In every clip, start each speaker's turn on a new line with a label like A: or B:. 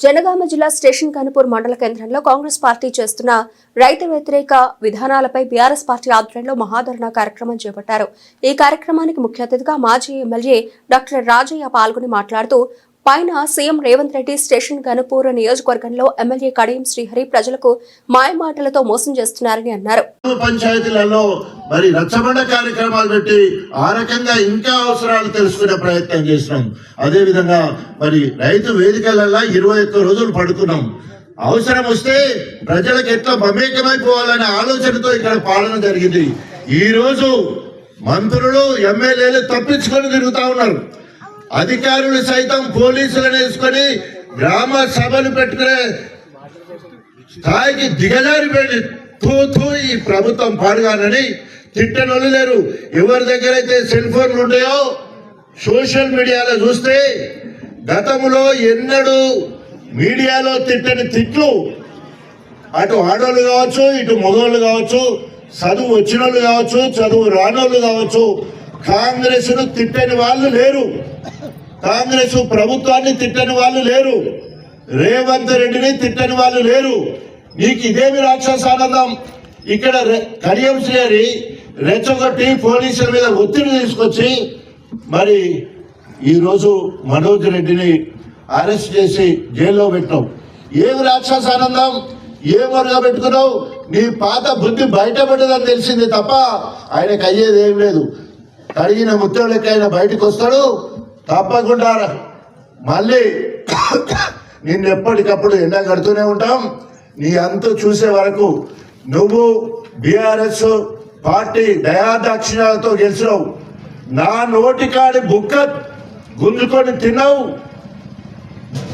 A: జనగామ జిల్లా స్టేషన్ కనుపూర్ మండల కేంద్రంలో కాంగ్రెస్ పార్టీ చేస్తున్న రైతు వ్యతిరేక విధానాలపై బీఆర్ఎస్ పార్టీ ఆధ్వర్యంలో మహాధరణ కార్యక్రమం చేపట్టారు. ఈ కార్యక్రమానికి ముఖ్య అతిథిగా మాజీ ఎమ్మెల్యే డాక్టర్ రాజయ్య పాల్గొని మాట్లాడుతూ పైన సీఎం రేవంత్ రెడ్డి స్టేషన్ గనుపూర్ నియోజకవర్గంలో ఎమ్మెల్యే కడియం శ్రీహరి ప్రజలకు మాయమాటలతో మోసం చేస్తున్నారని అన్నారు.
B: పంచాయతీలలో మరి రచ్చబండ కార్యక్రమాలు పెట్టి ఆ రకంగా ఇంకా అవసరాలు తెలుసుకునే ప్రయత్నం చేసినాం. అదే విధంగా మరి రైతు వేదికలలో ఇరవై ఒక్క రోజులు పడుకున్నాం. అవసరం వస్తే ప్రజలకు ఎట్లా మమేకమైపోవాలనే ఆలోచనతో ఇక్కడ పాలన జరిగింది. ఈ రోజు మంత్రులు ఎమ్మెల్యేలు తప్పించుకొని తిరుగుతా ఉన్నారు. అధికారులు సైతం పోలీసులను వేసుకొని గ్రామ సభలు పెట్టుకునే స్థాయికి దిగజారిపోయింది తూ తూ ఈ ప్రభుత్వం పాడుగానని తిట్టనొల్లు లేరు. ఎవరి దగ్గర అయితే సెల్ ఫోన్లు ఉంటాయో సోషల్ మీడియాలో చూస్తే గతంలో ఎన్నడూ మీడియాలో తిట్టని తిట్లు అటు ఆడోళ్ళు కావచ్చు ఇటు మగవాళ్ళు కావచ్చు చదువు వచ్చిన వాళ్ళు కావచ్చు చదువు రానోళ్ళు కావచ్చు కాంగ్రెస్ను తిట్టని వాళ్ళు లేరు. కాంగ్రెస్ ప్రభుత్వాన్ని తిట్టని వాళ్ళు లేరు. రేవంత్ రెడ్డిని తిట్టని వాళ్ళు లేరు. నీకు ఇదేమి రాక్షసానందం ఇక్కడ కరియం కడియం శ్రేరి రెచ్చగొట్టి పోలీసుల మీద ఒత్తిడి తీసుకొచ్చి మరి ఈరోజు మనోజ్ రెడ్డిని అరెస్ట్ చేసి జైల్లో పెట్టాం ఏమి రాక్షసానందం ఏ మరుగా పెట్టుకున్నావు? నీ పాత బుద్ధి బయటపడ్డదని తెలిసింది తప్ప ఆయనకు అయ్యేది ఏం లేదు. కడిగిన ముత్తలకి ఆయన బయటకు వస్తాడు? తప్పకుండా మళ్ళీ నిన్ను ఎప్పటికప్పుడు ఎండ కడుతూనే ఉంటాం. నీ అంతు చూసే వరకు నువ్వు బీఆర్ఎస్ పార్టీ దయాదాక్షిణ్యాలతో గెలిచినావు. నా నోటికాడి బుక్క గుంజుకొని తిన్నావు.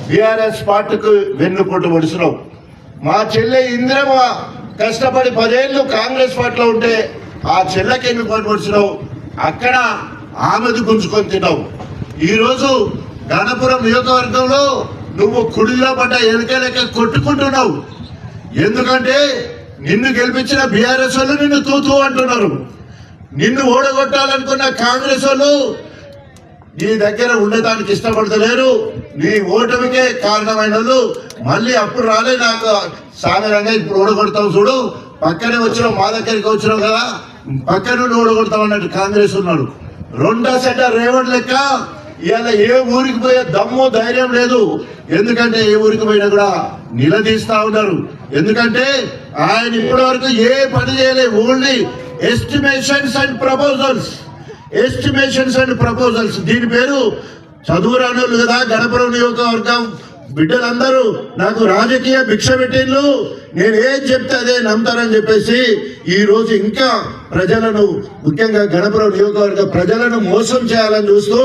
B: బీఆర్ఎస్ పార్టీకి వెన్నుపోటు పొడిచినావు. మా చెల్లె ఇందిరమ్మ కష్టపడి పదేళ్ళు కాంగ్రెస్ పార్టీలో ఉంటే ఆ చెల్లెకి ఎన్నుకోటి పొడిచినావు. అక్కడ ఆమెది గుంజుకొని తిన్నావు. ఈరోజు గణపురం నియోజకవర్గంలో నువ్వు కుడిలో పడ్డ ఎనకలెక్క కొట్టుకుంటున్నావు. ఎందుకంటే నిన్ను గెలిపించిన బీఆర్ఎస్ వాళ్ళు నిన్ను తూతూ అంటున్నారు. నిన్ను ఓడగొట్టాలనుకున్న కాంగ్రెస్ వాళ్ళు నీ దగ్గర ఉండటానికి ఇష్టపడతలేరు. నీ ఓటమికే కారణమైన వాళ్ళు మళ్ళీ అప్పుడు రాలే నాకు సాగరంగా ఇప్పుడు ఓడగొడతావు చూడు. పక్కనే వచ్చినావు మా దగ్గరికి వచ్చినావు కదా పక్కన నుండి ఓడగొడతావు అన్నట్టు కాంగ్రెస్ ఉన్నాడు రెండో సెట రేవణ్ లెక్క ఇవాళ ఏ ఊరికి పోయే దమ్ము ధైర్యం లేదు. ఎందుకంటే ఏ ఊరికి పోయినా కూడా నిలదీస్తా ఉన్నారు. ఎందుకంటే ఆయన ఇప్పటి వరకు ఏ పని చేయలేదు only estimations and proposals estimations and proposals దీని పేరు చదువు రానోళ్ళు కదా గణపురం నియోజకవర్గం బిడ్డలందరూ నాకు రాజకీయ భిక్ష పెట్టిండ్లు నేను ఏం చెప్తే అదే నమ్ముతారని చెప్పేసి ఈ రోజు ఇంకా ప్రజలను ముఖ్యంగా గణపురం నియోజకవర్గ ప్రజలను మోసం చేయాలని చూస్తూ